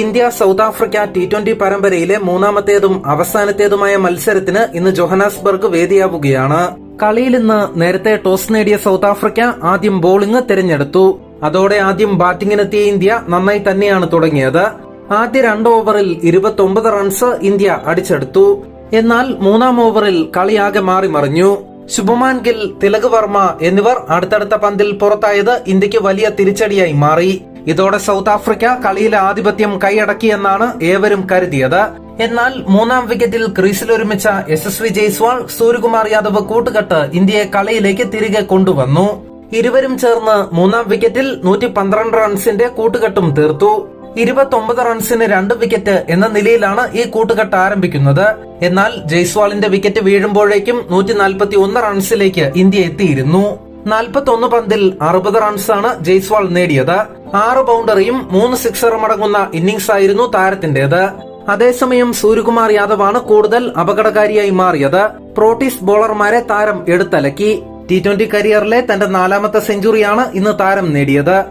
India South Africa T twenty പരമ്പരയിലെ മൂന്നാമത്തേതും അവസാനത്തേതുമായ മത്സരത്തിന് ഇന്ന് ജോഹനാസ്ബർഗ് വേദിയാവുകയാണ്. കളിയിൽ ഇന്ന് നേരത്തെ ടോസ് നേടിയ സൗത്ത് ആഫ്രിക്ക ആദ്യം ബോളിംഗ് തിരഞ്ഞെടുത്തു. അതോടെ ആദ്യം ബാറ്റിംഗിനെത്തിയ ഇന്ത്യ നന്നായി തന്നെയാണ് തുടങ്ങിയത്. ആദ്യ രണ്ട് ഓവറിൽ ഇരുപത്തി റൺസ് ഇന്ത്യ അടിച്ചെടുത്തു. എന്നാൽ മൂന്നാം ഓവറിൽ കളിയാകെ മാറി മറിഞ്ഞു. ശുഭമാൻ ഗിൽ തിലക് വർമ്മ എന്നിവർ അടുത്തടുത്ത പന്തിൽ പുറത്തായത് ഇന്ത്യയ്ക്ക് വലിയ തിരിച്ചടിയായി മാറി. ഇതോടെ സൗത്ത് ആഫ്രിക്ക കളിയിലെ ആധിപത്യം കൈയടക്കിയെന്നാണ് ഏവരും കരുതിയത്. എന്നാൽ മൂന്നാം വിക്കറ്റിൽ ക്രീസിൽ ഒരുമിച്ച യശസ്വി ജയ്സ്വാൾ സൂര്യകുമാർ യാദവ് കൂട്ടുകെട്ട് ഇന്ത്യയെ കളിയിലേക്ക് തിരികെ കൊണ്ടുവന്നു. ഇരുവരും ചേർന്ന് മൂന്നാം വിക്കറ്റിൽ നൂറ്റി പന്ത്രണ്ട് റൺസിന്റെ കൂട്ടുകെട്ടും തീർത്തു. ഇരുപത്തൊമ്പത് റൺസിന് രണ്ട് വിക്കറ്റ് എന്ന നിലയിലാണ് ഈ കൂട്ടുകെട്ട് ആരംഭിക്കുന്നത്. എന്നാൽ ജയ്സ്വാളിന്റെ വിക്കറ്റ് വീഴുമ്പോഴേക്കും നൂറ്റി റൺസിലേക്ക് ഇന്ത്യ എത്തിയിരുന്നു. നാൽപ്പത്തി ഒന്ന് പന്തിൽ അറുപത് റൺസാണ് ജയ്സ്വാൾ നേടിയത്. ആറ് ബൗണ്ടറിയും മൂന്ന് സിക്സറും അടങ്ങുന്ന ഇന്നിംഗ്സ് ആയിരുന്നു താരത്തിന്റേത്. അതേസമയം സൂര്യകുമാർ യാദവാണ് കൂടുതൽ അപകടകാരിയായി മാറിയത്. പ്രോട്ടീസ് ബോളർമാരെ താരം എടുത്തലക്കി. ടി ട്വന്റി കരിയറിലെ തന്റെ നാലാമത്തെ സെഞ്ചുറിയാണ് ഇന്ന് താരം നേടിയത്.